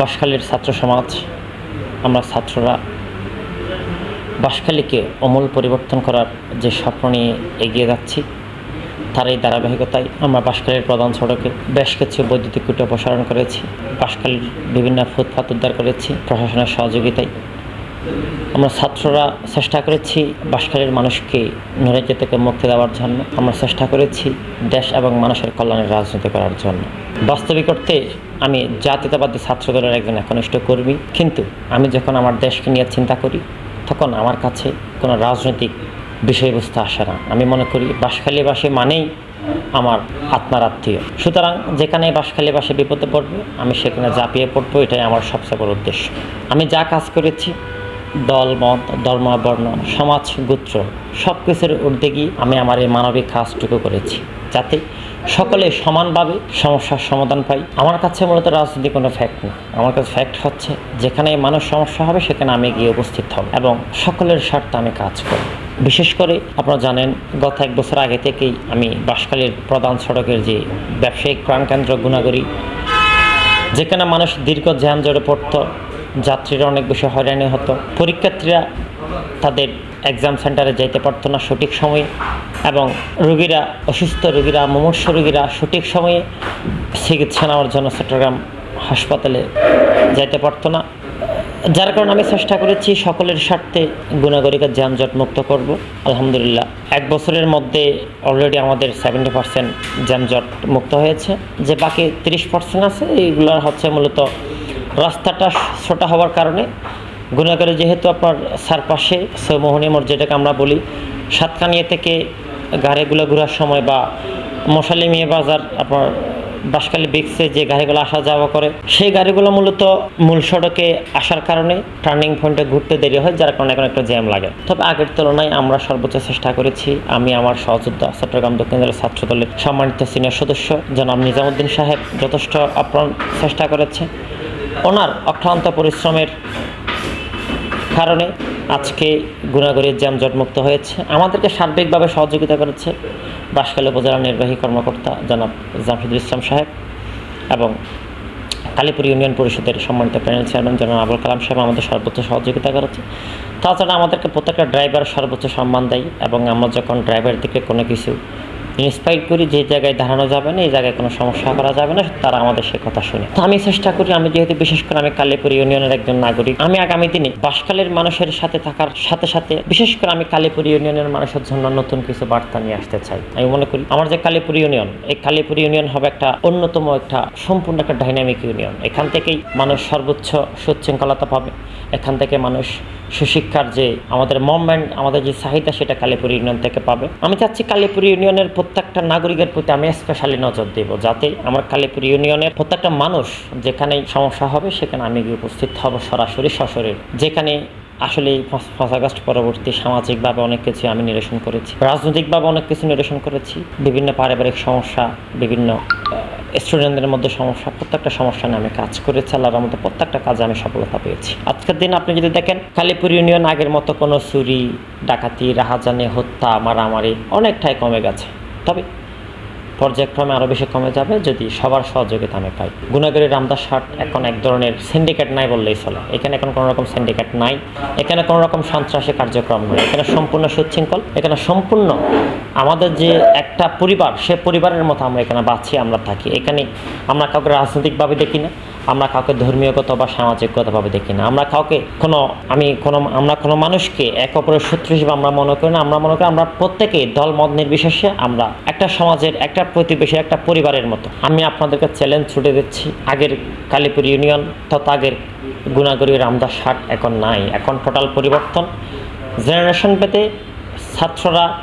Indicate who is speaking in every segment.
Speaker 1: বাঁশখালীর ছাত্র সমাজ, আমরা ছাত্ররা বাঁশখালীকে অমূল পরিবর্তন করার যে স্বপ্ন নিয়ে এগিয়ে যাচ্ছি, তার এই ধারাবাহিকতায় আমরা বাঁশখালীর প্রধান সড়কে বেশ কিছু বৈদ্যুতিক কুটি অপসারণ করেছি, বাঁশখালীর বিভিন্ন ফুটপাত উদ্ধার করেছি, প্রশাসনের সহযোগিতায়। আমরা ছাত্ররা চেষ্টা করেছি বাঁশখালীর মানুষকে নৈরাজ্য থেকে মুক্তি দেওয়ার জন্য। আমরা চেষ্টা করেছি দেশ এবং মানুষের কল্যাণের রাজনীতি করার জন্য। বাস্তবিক অর্থে আমি জাতীয়তাবাদী ছাত্রদলের একজন একনিষ্ঠ কর্মী। কিন্তু আমি যখন আমার দেশকে নিয়ে চিন্তা করি, তখন আমার কাছে কোনো রাজনৈতিক বিষয়বস্তু আসে না। আমি মনে করি বাঁশখালীবাসী মানেই আমার আত্মার আত্মীয় সুতরাং যেখানে বাঁশখালীবাসী বিপদে পড়বে, আমি সেখানে ঝাঁপিয়ে পড়ব, এটাই আমার সবচেয়ে বড় উদ্দেশ্য। আমি যা কাজ করেছি দল মত ধর্ম বর্ণ সমাজ গোত্র সব কিছুর ঊর্ধ্বে গিয়ে আমি আমার এই মানবিক কাজটুকু করেছি যাতে সকলে সমানভাবে সমস্যার সমাধান পাই আমার কাছে মূলত রাজনীতি কোনো ফ্যাক্ট না আমার কাছে ফ্যাক্ট হচ্ছে, যেখানে মানুষ সমস্যা হবে, সেখানে আমি গিয়ে উপস্থিত হব এবং সকলের স্বার্থে আমি কাজ করব। বিশেষ করে আপনারা জানেন, গত এক বছর আগে থেকেই আমি বাঁশখালীর প্রধান সড়কের যে ব্যবসায়িক প্রাণকেন্দ্র গুণাগরি যেখানে মানুষ দীর্ঘ জ্যাম জড়ে পড়তো যাত্রীরা অনেক বেশি হয়রানি হতো। পরীক্ষার্থীরা তাদের এক্সাম সেন্টারে যেতে পারতো না সঠিক সময়ে এবং রোগীরা, অসুস্থ রোগীরা, মুমূর্ষ রোগীরা সঠিক সময়ে চিকিৎসা নেওয়ার জন্য চট্টগ্রাম হাসপাতালে যেতে পারতো না। যার কারণে আমি চেষ্টা করেছি সকলের স্বার্থে গুণাগরিকা যানজট মুক্ত করব। আলহামদুলিল্লাহ, এক বছরের মধ্যে অলরেডি আমাদের সেভেন্টি পার্সেন্ট যানজট মুক্ত হয়েছে। যে বাকি তিরিশ পার্সেন্ট আছে, এইগুলো হচ্ছে মূলত রাস্তাটা ছোটা হওয়ার কারণে গুণাগারে যেহেতু আপনার চারপাশে সৌমোহনী মোড়, যেটাকে আমরা বলি, সাতকানিয়া থেকে গাড়িগুলো ঘোরার সময় বা মশালি মিয়া বাজার, আপনার বাঁশখালী বিক্সে যে গাড়িগুলো আসা যাওয়া করে, সেই গাড়িগুলো মূলত মূল সড়কে আসার কারণে টার্নিং পয়েন্টে ঘুরতে দেরি হয়, যার কারণে এখন একটা জ্যাম লাগে। তবে আগের তুলনায় আমরা সর্বোচ্চ চেষ্টা করেছি, আমি আমার সহযোদ্ধা চট্টগ্রাম দক্ষিণ জেলা ছাত্র দলের সম্মানিত সিনিয়র সদস্য জনাব নিজামুদ্দিন সাহেব যথেষ্ট আপ্রাণ চেষ্টা করেছে। ওনার অক্লান্ত পরিশ্রমের কারণে আজকে গুণাগরের যানজট মুক্ত হয়েছে। আমাদেরকে সার্বিকভাবে সহযোগিতা করেছে বাঁশখালী উপজেলা নির্বাহী কর্মকর্তা জনাব জামশিদুল ইসলাম সাহেব এবং কালীপুর ইউনিয়ন পরিষদের সম্মানিত প্যানেল চেয়ারম্যান জনাব আবুল কালাম সাহেব আমাদের সর্বোচ্চ সহযোগিতা করেছে। তাছাড়া আমাদেরকে প্রত্যেকটা ড্রাইভার সর্বোচ্চ সম্মান দেয় এবং আমরা যখন ড্রাইভার দিকে কোনো কিছু ইন্সপায়ার করি, যে জায়গায় দাঁড়ানো যাবে না, এই জায়গায় কোনো সমস্যা করা যাবে না, তারা আমাদের সে কথা শুনে। তো আমি চেষ্টা করি, আমি যেহেতু বিশেষ করে আমি কালীপুর ইউনিয়নের একজন নাগরিক, আমি আগামী দিনে বাঁশখালীর মানুষের সাথে থাকার সাথে সাথে, বিশেষ করে আমি কালীপুর ইউনিয়নের মানুষের জন্য নতুন কিছু বার্তা নিয়ে আসতে চাই। আমি মনে করি, আমার যে কালীপুর ইউনিয়ন, এই কালীপুর ইউনিয়ন হবে একটা অন্যতম একটা সম্পূর্ণ একটা ডাইনামিক ইউনিয়ন। এখান থেকেই মানুষ সর্বোচ্চ সুশৃঙ্খলতা পাবে। এখান থেকে মানুষ সুশিক্ষার যে আমাদের মুভমেন্ট আমাদের যে চাহিদা, সেটা কালীপুর ইউনিয়ন থেকে পাবে। আমি চাচ্ছি কালীপুর ইউনিয়নের প্রত্যেকটা নাগরিকের প্রতি আমি স্পেশালি নজর দেব, যাতে আমার কালীপুর ইউনিয়নের প্রত্যেকটা মানুষ যেখানে সমস্যা হবে, সেখানে আমি গিয়ে উপস্থিত হব সরাসরি সশরীর। যেখানে আসলে পাঁচ আগস্ট পরবর্তী সামাজিকভাবে অনেক কিছু আমি নিরসন করেছি। রাজনৈতিকভাবে অনেক কিছু নিরসন করেছি। বিভিন্ন পারিবারিক সমস্যা, বিভিন্ন স্টুডেন্টদের মধ্যে সমস্যা, প্রত্যেকটা সমস্যা নিয়ে আমি কাজ করেছি, আল্লাহর মধ্যে প্রত্যেকটা কাজে আমি সফলতা পেয়েছি। আজকের দিন আপনি যদি দেখেন কালীপুর ইউনিয়ন আগের মতো কোনো চুরি, ডাকাতি, রাহাজানি, হত্যা, মারামারি অনেকটাই কমে গেছে। তবে পর্যায়ক্রমে আরও বেশি কমে যাবে যদি সবার সহযোগিতা আমি পাই। গুণাগরি রামদাস হাট এখন এক ধরনের সিন্ডিকেট নাই বললেই চলে। এখানে এখন কোনো রকম সিন্ডিকেট নাই। এখানে কোনো রকম সন্ত্রাসী কার্যক্রম নয় এখানে সম্পূর্ণ সুশৃঙ্খল। এখানে সম্পূর্ণ আমাদের যে একটা পরিবার, সে পরিবারের মতো আমরা এখানে বাঁচিয়ে আমরা থাকি। এখানে আমরা কাউকে রাজনৈতিকভাবে দেখি না। আমরা কাউকে ধর্মীয়গত বা সামাজিকগতভাবে দেখি না। আমরা কাউকে কোনো, আমি কোনো, আমরা কোনো মানুষকে এক অপরের শত্রু হিসেবে আমরা মনে করি না। আমরা মনে করি আমরা প্রত্যেকেই দল মত নির্বিশেষে আমরা একটা সমাজের, একটা প্রতিবেশী, একটা পরিবারের মতো। আমি আপনাদেরকে চ্যালেঞ্জ ছুটে দিচ্ছি। আগের কালীপুর ইউনিয়ন তথা আগের গুণাগরী রামদাস হাট এখন নাই। এখন টোটাল পরিবর্তন। জেনারেশন পেতে ছাত্ররা,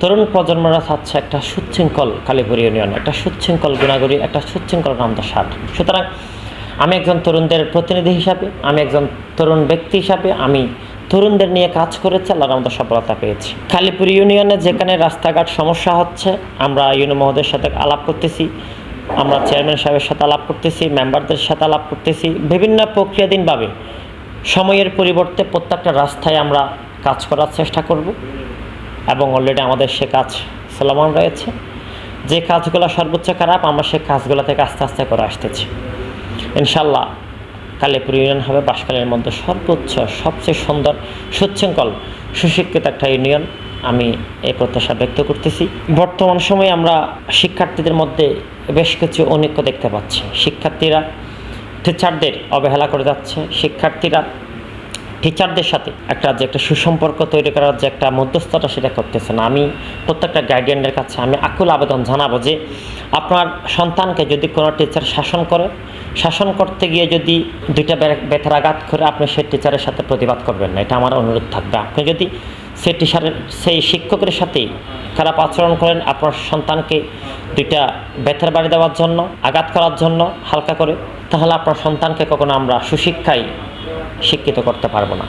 Speaker 1: তরুণ প্রজন্মরা চাচ্ছে একটা সুচ্ছৃঙ্খল কালীপুর ইউনিয়ন একটা সুচ্ছৃঙ্খল গুণাগরী, একটা সুচ্ছৃঙ্খল রামদাস হাট। সুতরাং আমি একজন তরুণদের প্রতিনিধি হিসাবে, আমি একজন তরুণ ব্যক্তি হিসাবে, আমি তরুণদের নিয়ে কাজ করেছি, আল্লাহর আমাদের সফলতা পেয়েছি। খালিপুর ইউনিয়নে যেখানে রাস্তাঘাট সমস্যা হচ্ছে, আমরা ইউনিয়ন মহোদয়ের সাথে আলাপ করতেছি, আমরা চেয়ারম্যান সাহেবের সাথে আলাপ করতেছি, মেম্বারদের সাথে আলাপ করতেছি, বিভিন্ন প্রক্রিয়াধীনভাবে সময়ের পরিবর্তে প্রত্যেকটা রাস্তায় আমরা কাজ করার চেষ্টা করব এবং অলরেডি আমাদের সে কাজ চলমান রয়েছে। যে কাজগুলো সর্বোচ্চ খারাপ, আমরা সে কাজগুলো থেকে আস্তে আস্তে করে আসতেছি। ইনশাল্লাহ কালীপুর ইউনিয়ন হবে বাসকালের মধ্যে সর্বোচ্চ, সবচেয়ে সুন্দর, সুশৃঙ্খল, সুশিক্ষিত একটা ইউনিয়ন। আমি এই প্রত্যাশা ব্যক্ত করতেছি। বর্তমান সময়ে আমরা শিক্ষার্থীদের মধ্যে বেশ কিছু অনৈক্য দেখতে পাচ্ছি। শিক্ষার্থীরা টিচারদের অবহেলা করে যাচ্ছে। শিক্ষার্থীরা টিচারদের সাথে একটা যে একটা সুসম্পর্ক তৈরি করার যে একটা মধ্যস্থতা সেটা করতেছে না আমি প্রত্যেকটা গার্ডিয়ানের কাছে আমি আকুল আবেদন জানাব যে আপনার সন্তানকে যদি কোনো টিচার শাসন করে, শাসন করতে গিয়ে যদি দুইটা বে- আঘাত করে আপনি সেই টিচারের সাথে প্রতিবাদ করবেন না। এটা আমার অনুরোধ থাকবে। আপনি যদি সেই টিচারের সেই শিক্ষকের সাথেই খারাপ আচরণ করেন, আপনার সন্তানকে দুইটা বেতের বাড়ি দেওয়ার জন্য, আঘাত করার জন্য হালকা করে, তাহলে আপনার সন্তানকে কখনো আমরা সুশিক্ষায় শিক্ষিত করতে পারব না।